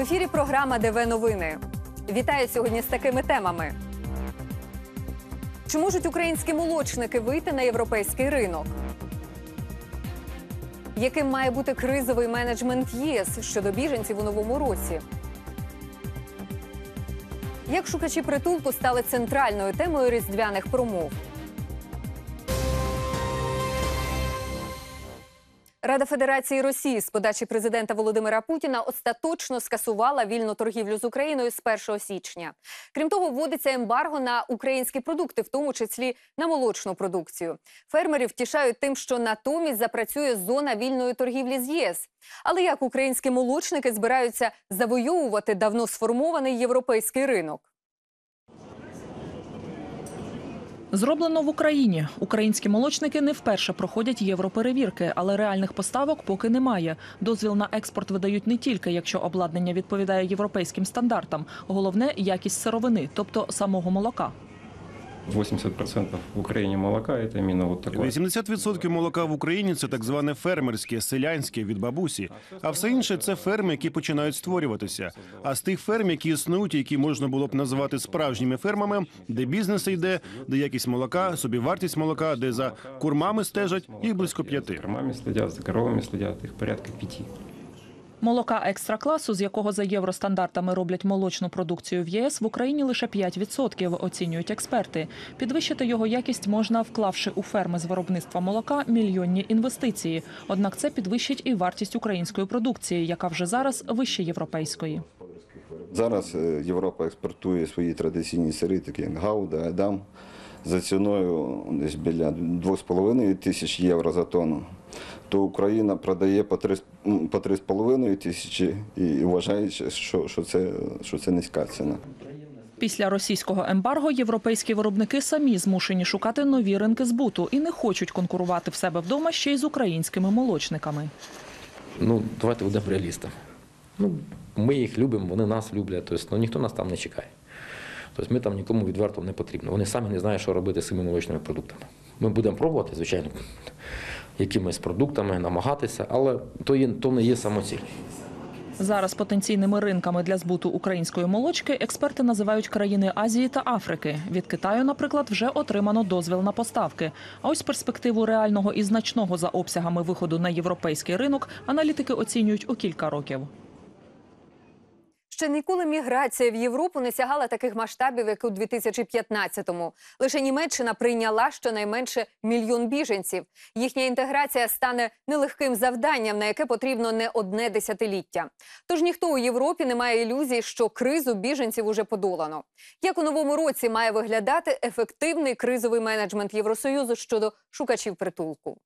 В ефірі програма ДВ Новини. Вітаю сьогодні з такими темами. Чи можуть українські молочники вийти на європейський ринок? Яким має бути кризовий менеджмент ЄС щодо біженців у новому році? Як шукачі притулку стали центральною темою різдвяних промов? Рада Федерації Росії з подачі президента Володимира Путіна остаточно скасувала вільну торгівлю з Україною з 1 січня. Крім того, вводиться ембарго на українські продукти, в тому числі на молочну продукцію. Фермерів втішають тим, що натомість запрацює зона вільної торгівлі з ЄС. Але як українські молочники збираються завойовувати давно сформований європейський ринок? Зроблено в Україні. Українські молочники не вперше проходять європеревірки, але реальних поставок поки немає. Дозвіл на експорт видають не тільки, якщо обладнання відповідає європейським стандартам. Головне якість сировини, тобто самого молока. 80% в Україні молока это именно вот такое. 80% молока в Україні це так зване фермерське, селянське від бабусі. А все інше це ферми, які починають створюватися. А з тих ферм, які існують, які можна було б назвати справжніми фермами, де бізнес йде, де якість молока, собівартість молока, де за курмами стежать, їх близько п'яти. кормами следят, за коровами следят, их порядка пяти. Молока екстра-класу, з якого за євростандартами роблять молочну продукцію в ЄС, в Україні лише 5%, оцінюють експерти. Підвищити його якість можна, вклавши у ферми з виробництва молока мільйонні інвестиції. Однак це підвищить і вартість української продукції, яка вже зараз вище європейської. Зараз е, Європа експортує свої традиційні сири, такі як Гауда, Едам, за ціною десь біля 2,5 тисяч євро за тонну. То Україна продає по 3, м, по 3,5 тисячі і вважає, що, що, це, що це низька ціна. Після російського ембарго європейські виробники самі змушені шукати нові ринки збуту і не хочуть конкурувати в себе вдома ще й з українськими молочниками. ну, давайте будемо реалістами. Ну, ми їх любимо, вони нас люблять, тобто, ну, ніхто нас там не чекає. Тобто ми там нікому відверто не потрібно. Вони самі не знають, що робити з цими молочними продуктами. Ми будемо пробувати, звичайно, якимись продуктами намагатися, але то, є, то не є самоціль. Зараз потенційними ринками для збуту української молочки експерти називають країни Азії та Африки. Від Китаю, наприклад, вже отримано дозвіл на поставки. А ось перспективу реального і значного за обсягами виходу на європейський ринок аналітики оцінюють у кілька років. Ще ніколи міграція в Європу не сягала таких масштабів, як у 2015-му. Лише Німеччина прийняла щонайменше мільйон біженців. Їхня інтеграція стане нелегким завданням, на яке потрібно не одне десятиліття. Тож ніхто у Європі не має ілюзій, що кризу біженців уже подолано. Як у новому році має виглядати ефективний кризовий менеджмент Євросоюзу щодо шукачів притулку?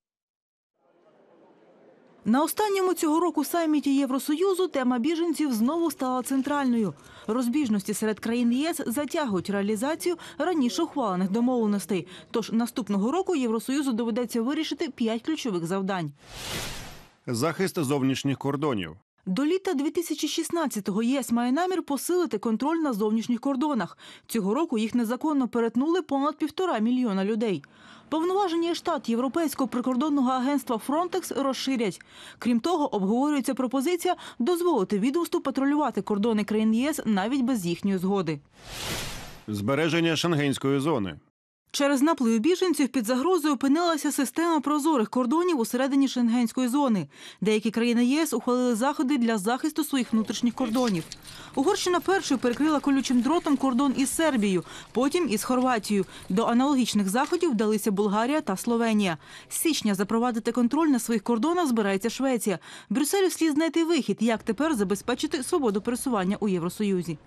На останньому цього року саміті Євросоюзу тема біженців знову стала центральною. Розбіжності серед країн ЄС затягують реалізацію раніше ухвалених домовленостей. Тож наступного року Євросоюзу доведеться вирішити п'ять ключових завдань. Захист зовнішніх кордонів. До літа 2016-го ЄС має намір посилити контроль на зовнішніх кордонах. Цього року їх незаконно перетнули понад півтора мільйона людей. Повноваження штат Європейського прикордонного агентства Фронтекс розширять. Крім того, обговорюється пропозиція дозволити відомству патрулювати кордони країн ЄС навіть без їхньої згоди. Збереження шенгенської зони. Через наплив біженців під загрозою опинилася система прозорих кордонів усередині шенгенської зони. Деякі країни ЄС ухвалили заходи для захисту своїх внутрішніх кордонів. Угорщина першою перекрила колючим дротом кордон із Сербією, потім із Хорватією. До аналогічних заходів вдалися Болгарія та Словенія. З січня запровадити контроль на своїх кордонах збирається Швеція. Брюсселю слід знайти вихід, як тепер забезпечити свободу пересування у Євросоюзі.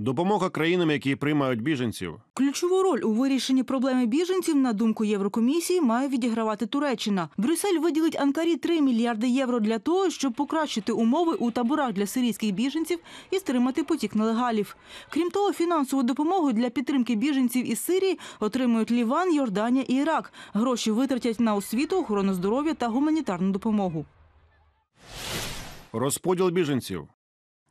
Допомога країнам, які приймають біженців. Ключову роль у вирішенні проблеми біженців, на думку Єврокомісії, має відігравати Туреччина. Брюссель виділить Анкарі 3 мільярди євро для того, щоб покращити умови у таборах для сирійських біженців і стримати потік нелегалів. Крім того, фінансову допомогу для підтримки біженців із Сирії отримують Ліван, Йорданія і Ірак. Гроші витратять на освіту, охорону здоров'я та гуманітарну допомогу. Розподіл біженців.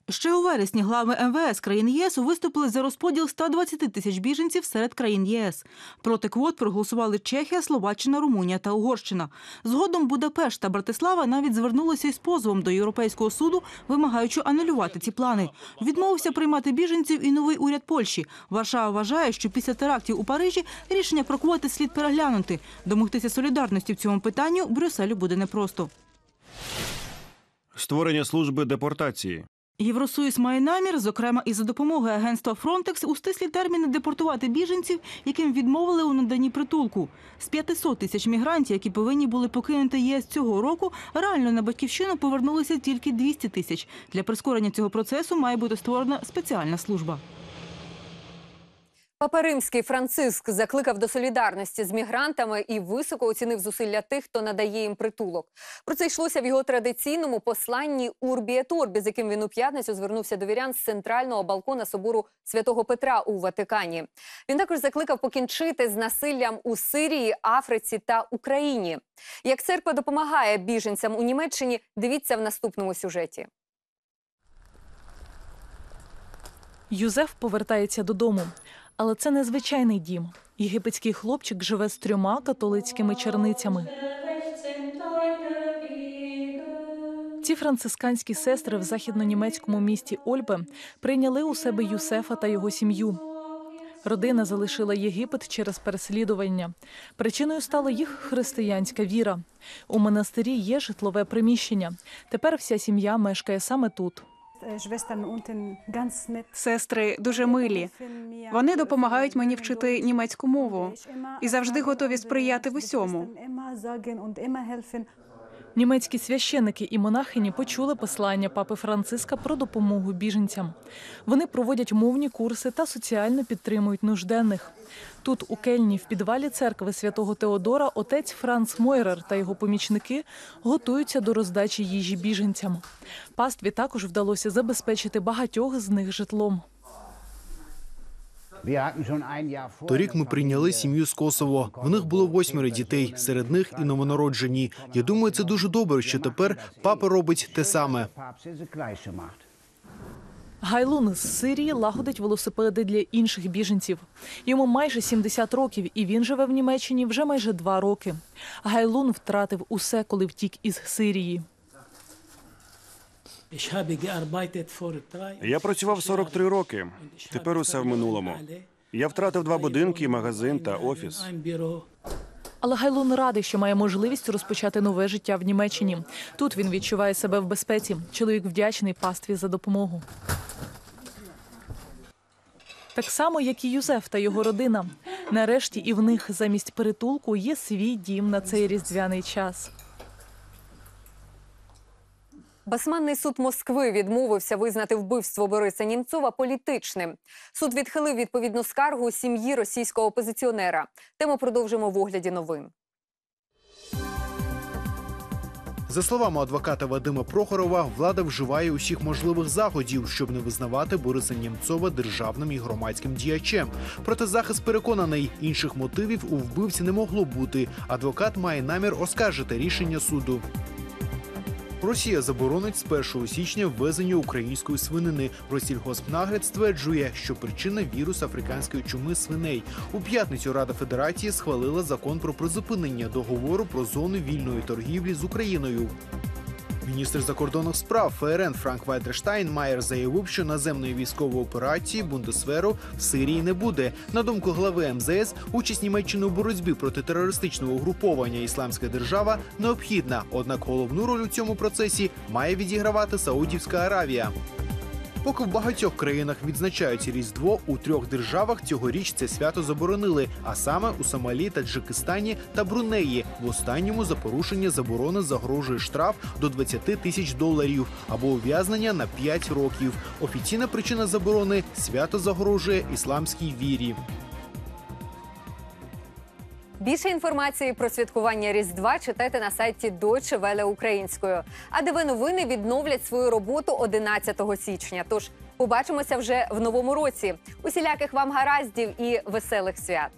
Ще у вересні глави МВС країн ЄС виступили за розподіл 120 тисяч біженців серед країн ЄС. Проти квот проголосували Чехія, Словаччина, Румунія та Угорщина. Згодом Будапешт та Братислава навіть звернулися із позовом до Європейського суду, вимагаючи анулювати ці плани. Відмовився приймати біженців і новий уряд Польщі. Варшава вважає, що після терактів у Парижі рішення про квоти слід переглянути. Домогтися солідарності в цьому питанню Брюсселю буде непросто. Створення служби депортації. Євросоюз має намір, зокрема і за допомогою агентства Фронтекс, у стислі терміни депортувати біженців, яким відмовили у наданні притулку. З 500 тисяч мігрантів, які повинні були покинути ЄС цього року, реально на батьківщину повернулися тільки 200 тисяч. Для прискорення цього процесу має бути створена спеціальна служба. Папа Римський Франциск закликав до солідарності з мігрантами і високо оцінив зусилля тих, хто надає їм притулок. Про це йшлося в його традиційному посланні Урбі et з яким він у п'ятницю звернувся до вірян з центрального балкона собору святого Петра у Ватикані. Він також закликав покінчити з насиллям у Сирії, Африці та Україні. Як церква допомагає біженцям у Німеччині, дивіться в наступному сюжеті. Юзеф повертається додому, але це не звичайний дім. Єгипетський хлопчик живе з трьома католицькими черницями. Ці францисканські сестри в західнонімецькому місті Ольбе прийняли у себе Юсефа та його сім'ю. Родина залишила Єгипет через переслідування. Причиною стала їх християнська віра. У монастирі є житлове приміщення. Тепер вся сім'я мешкає саме тут. Сестри дуже милі. Вони допомагають мені вчити німецьку мову і завжди готові сприяти в усьому. Німецькі священики і монахині почули послання папи Франциска про допомогу біженцям. Вони проводять мовні курси та соціально підтримують нужденних. Тут, у Кельні, в підвалі церкви святого Теодора, отець Франц Мойрер та його помічники готуються до роздачі їжі біженцям. Пастві також вдалося забезпечити багатьох з них житлом. Торік ми прийняли сім'ю з Косово. В них було восьмеро дітей, серед них і новонароджені. Я думаю, це дуже добре, що тепер папа робить те саме. Гайлун з Сирії лагодить велосипеди для інших біженців. Йому майже 70 років, і він живе в Німеччині вже майже два роки. Гайлун втратив усе, коли втік із Сирії. Я працював 43 роки. Тепер усе в минулому. Я втратив два будинки, магазин та офіс. Але Гайлун радий, що має можливість розпочати нове життя в Німеччині. Тут він відчуває себе в безпеці. Чоловік вдячний пастві за допомогу. Так само, як і Юзеф та його родина. Нарешті і в них замість притулку є свій дім на цей різдвяний час. Басманний суд Москви відмовився визнати вбивство Бориса Німцова політичним. Суд відхилив відповідну скаргу сім'ї російського опозиціонера. Тему продовжимо в огляді новин. За словами адвоката Вадима Прохорова, влада вживає усіх можливих заходів, щоб не визнавати Бориса Німцова державним і громадським діячем. Проте захист переконаний, інших мотивів у вбивці не могло бути. Адвокат має намір оскаржити рішення суду. Росія заборонить з 1 січня ввезення української свинини. Россільгоспнагляд стверджує, що причина вірус африканської чуми свиней. У п'ятницю Рада Федерації схвалила закон про призупинення договору про зону вільної торгівлі з Україною. Міністр закордонних справ ФРН Франк Вайдерштайн Майер заявив, що наземної військової операції Бундесверу в Сирії не буде. На думку глави МЗС, участь Німеччини у боротьбі проти терористичного угруповання Ісламська держава необхідна. Однак головну роль у цьому процесі має відігравати Саудівська Аравія. Поки в багатьох країнах відзначають Різдво, у трьох державах цьогоріч це свято заборонили, а саме у Сомалі, Таджикистані та Брунеї. В останньому за порушення заборони загрожує штраф до 20 тисяч доларів або ув'язнення на 5 років. Офіційна причина заборони свято загрожує ісламській вірі. Більше інформації про святкування Різдва читайте на сайті Deutsche Welle українською. А ДВ новини відновлять свою роботу 11 січня. Тож побачимося вже в новому році. Усіляких вам гараздів і веселих свят.